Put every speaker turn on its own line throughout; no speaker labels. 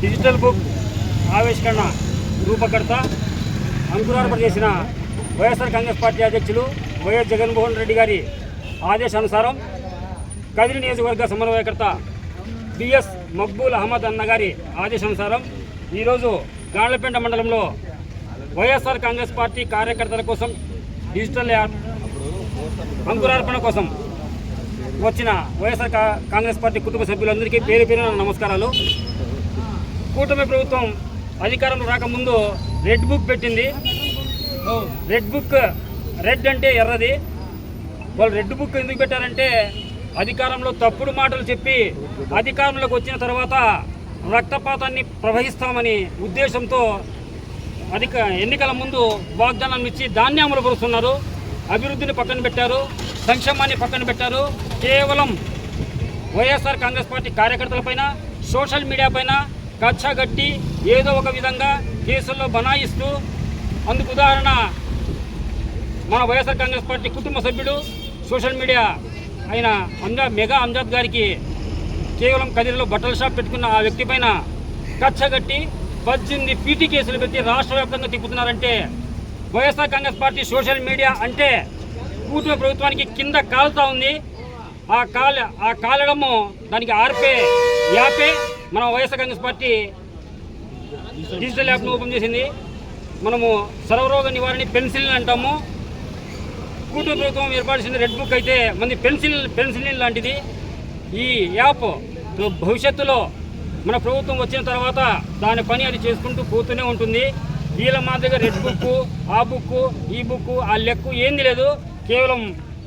Digital book ఆవిష్కరణ రూపకర్త అంకురార్పణ చేసిన వైఎస్ఆర్ కాంగ్రెస్ పార్టీ అధ్యక్షులు వైఎస్ జగన్మోహన్ రెడ్డి గారి ఆదేశానుసారం కదిరి నియోజకవర్గ సమన్వయకర్త బిఎస్ మక్బూల్ అహ్మద్ అన్న గారి ఆదేశానుసారం ఈరోజు గాండ్లపేట మండలంలో వైఎస్ఆర్ కాంగ్రెస్ పార్టీ కార్యకర్తల కోసం డిజిటల్ యాప్ అంకురార్పణ కోసం వచ్చిన వైఎస్ఆర్ కాంగ్రెస్ పార్టీ కుటుంబ సభ్యులందరికీ పేరు పేరున నమస్కారాలు. కూటమి ప్రభుత్వం అధికారంలో రాకముందు రెడ్ బుక్ పెట్టింది. రెడ్ బుక్ రెడ్ అంటే ఎర్రది. వాళ్ళు రెడ్ బుక్ ఎందుకు పెట్టారంటే అధికారంలో తప్పుడు మాటలు చెప్పి అధికారంలోకి వచ్చిన తర్వాత రక్తపాతాన్ని ప్రవహిస్తామని ఉద్దేశంతో అధిక ఎన్నికల ముందు వాగ్దానం ఇచ్చి దాన్ని అమలుపరుస్తున్నారు అభివృద్ధిని పక్కన పెట్టారు. సంక్షేమాన్ని పక్కన పెట్టారు. కేవలం వైఎస్ఆర్ కాంగ్రెస్ పార్టీ కార్యకర్తలపైన సోషల్ మీడియా పైన కచ్చగట్టి ఏదో ఒక విధంగా కేసుల్లో బనాయిస్తూ అందుకు ఉదాహరణ మన వైఎస్ఆర్ కాంగ్రెస్ పార్టీ కుటుంబ సభ్యుడు సోషల్ మీడియా అయిన అంజా మెగా అంజాద్ గారికి కేవలం కదిరిలో బట్టల షాప్ పెట్టుకున్న ఆ వ్యక్తి పైన కచ్చగట్టి పద్దెనిమిది పీటీ కేసులు పెట్టి రాష్ట్ర వ్యాప్తంగా తిప్పుతున్నారంటే YSR Congress party social media అంటే కూటమి ప్రభుత్వానికి కింద కాలుతా ఉంది. ఆ కాల ఆ కాలడము దానికి ఆర్పే యాపే మన వైఎస్ఆర్ కాంగ్రెస్ పార్టీ డిజిటల్ యాప్ను ఓపెన్ చేసింది. మనము సర్వరోగ నివారణ పెన్సిల్ అంటాము. కూటమి ప్రభుత్వం ఏర్పాటు చేసిన రెడ్ బుక్ అయితే మంది పెన్సిల్ పెన్సిల్ లాంటిది. ఈ యాప్ భవిష్యత్తులో మన ప్రభుత్వం వచ్చిన తర్వాత దాని పని అది చేసుకుంటూ పోతూనే ఉంటుంది. వీళ్ళ మాదిరిగా రెడ్ బుక్ ఆ బుక్ ఈ బుక్ ఆ లెక్కు ఏంది లేదు. కేవలం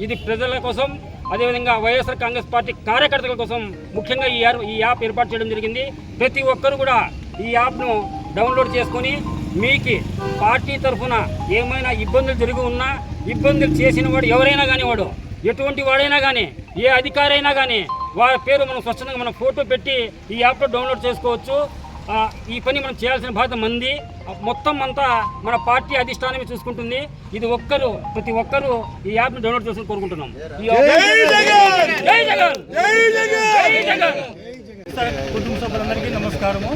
ఇది ప్రజల కోసం అదేవిధంగా వైఎస్ఆర్ కాంగ్రెస్ పార్టీ కార్యకర్తల కోసం ముఖ్యంగా ఈ యాప్ ఈ యాప్ ఏర్పాటు చేయడం జరిగింది. ప్రతి ఒక్కరు కూడా ఈ యాప్ను డౌన్లోడ్ చేసుకొని మీకు పార్టీ తరఫున ఏమైనా ఇబ్బందులు జరిగి ఉన్నా ఇబ్బందులు చేసిన వాడు ఎవరైనా కానీ వాడు ఎటువంటి వాడైనా కానీ ఏ అధికారైనా కానీ వారి పేరు మనం స్వచ్ఛందంగా మన ఫోటో పెట్టి ఈ యాప్లో డౌన్లోడ్ చేసుకోవచ్చు. ఈ పని మనం చేయాల్సిన బాధ్యత మంది. మొత్తం అంతా మన పార్టీ అధిష్టానమే చూసుకుంటుంది. ఇది ఒక్కరు ప్రతి ఒక్కరు ఈ యాప్ని డౌన్లోడ్ చేసుకుని కోరుకుంటున్నాం. ఈ జై జగన్! జై జగన్!
కుటుంబ సభ్యులందరికీ నమస్కారము.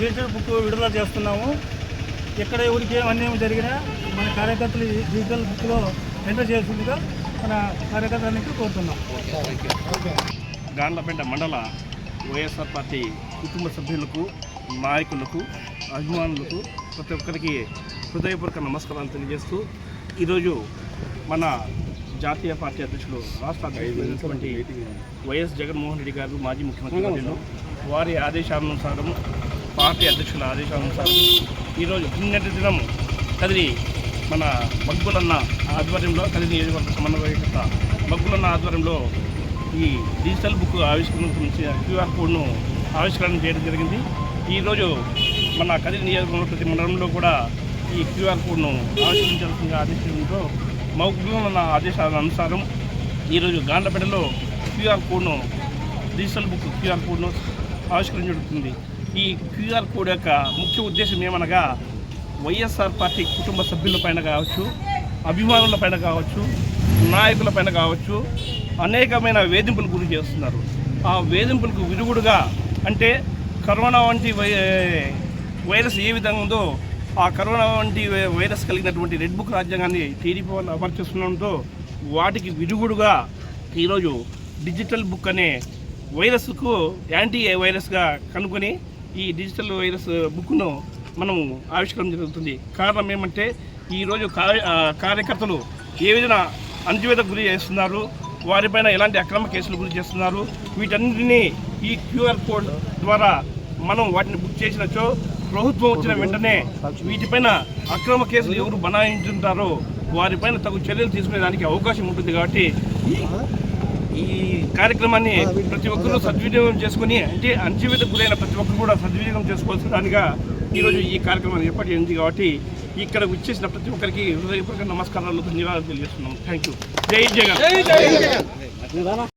డిజిటల్ బుక్ విడుదల చేస్తున్నాము. ఎక్కడ ఎవరికి ఏం అన్యాయం జరిగినా మన కార్యకర్తలు డిజిటల్ బుక్లో ఎంటర్ చేసిందిగా మన కార్యకర్తలకి కోరుతున్నాం.
గాండ్లపేట మండల వైఎస్ఆర్ పార్టీ కుటుంబ సభ్యులకు నాయకులకు అభిమానులకు ప్రతి ఒక్కరికి హృదయపూర్వక నమస్కారాలు తెలియజేస్తూ ఈరోజు మన జాతీయ పార్టీ అధ్యక్షుడు రాష్ట్ర అధ్యక్షులైనటువంటి వైఎస్ జగన్మోహన్ రెడ్డి గారు మాజీ ముఖ్యమంత్రి వారి ఆదేశానుసారం పార్టీ అధ్యక్షుల ఆదేశానుసారం ఈరోజు నిన్నటి దినం కదిరి మన మగ్గులన్న ఆధ్వర్యంలో కదిరి నియోజకవర్గ సమన్వయకర్త మగ్గులన్న ఆధ్వర్యంలో ఈ డిజిటల్ బుక్ ఆవిష్కరణ గురించి క్యూఆర్ కోడ్ను ఆవిష్కరణ చేయడం జరిగింది. ఈరోజు మన కదిరి నియోజకవర్గంలో ప్రతి మండలంలో కూడా ఈ క్యూఆర్ కోడ్ను ఆవిష్కరించాల్సిందిగా ఆదేశించడంతో మౌగ్లో ఉన్న ఆదేశాల అనుసారం ఈరోజు గాండ్లపేటలో క్యూఆర్ కోడ్ను డిజిటల్ బుక్ క్యూఆర్ కోడ్ను ఆవిష్కరించబడుతుంది ఈ క్యూఆర్ కోడ్ యొక్క ముఖ్య ఉద్దేశం ఏమనగా వైఎస్ఆర్ పార్టీ కుటుంబ సభ్యుల పైన కావచ్చు అభిమానుల పైన కావచ్చు నాయకుల పైన కావచ్చు అనేకమైన వేధింపులు గురి చేస్తున్నారు. ఆ వేధింపులకు విరుగుడుగా అంటే కరోనా వంటి వై వైరస్ ఏ విధంగా ఉందో ఆ కరోనా వంటి వైరస్ కలిగినటువంటి రెడ్ బుక్ రాజ్యాంగాన్ని టీడీపీ వాళ్ళు అమర్చేస్తుండడంతో వాటికి విరుగుడుగా ఈరోజు డిజిటల్ బుక్ అనే వైరస్కు యాంటీ వైరస్గా కనుక్కొని ఈ డిజిటల్ వైరస్ బుక్ను మనం ఆవిష్కరణ జరుగుతుంది. కారణం ఏమంటే ఈరోజు కార్య కార్యకర్తలు ఏ విధంగా అంచువేతకు గురి చేస్తున్నారు. వారిపైన ఎలాంటి అక్రమ కేసులు గురి చేస్తున్నారు. వీటన్నిటినీ ఈ క్యూఆర్ కోడ్ ద్వారా మనం వాటిని బుక్ చేసినచో ప్రభుత్వం వచ్చిన వెంటనే వీటిపైన అక్రమ కేసులు ఎవరు బనాయించుంటారో వారిపైన తగు చర్యలు తీసుకునేదానికి అవకాశం ఉంటుంది కాబట్టి ఈ కార్యక్రమాన్ని ప్రతి ఒక్కరూ సద్వినియోగం చేసుకుని అంటే అంచెవేత గురైన ప్రతి ఒక్కరు కూడా సద్వినియోగం చేసుకోవాల్సిన దానిగా ఈరోజు ఈ కార్యక్రమాన్ని ఏర్పాటు చేయింది కాబట్టి ఇక్కడ వచ్చేసిన ప్రతి ఒక్కరికి హృదయపూర్వక నమస్కారాలు ధన్యవాదాలు తెలియజేస్తున్నాం. థ్యాంక్ యూ జై జగన్.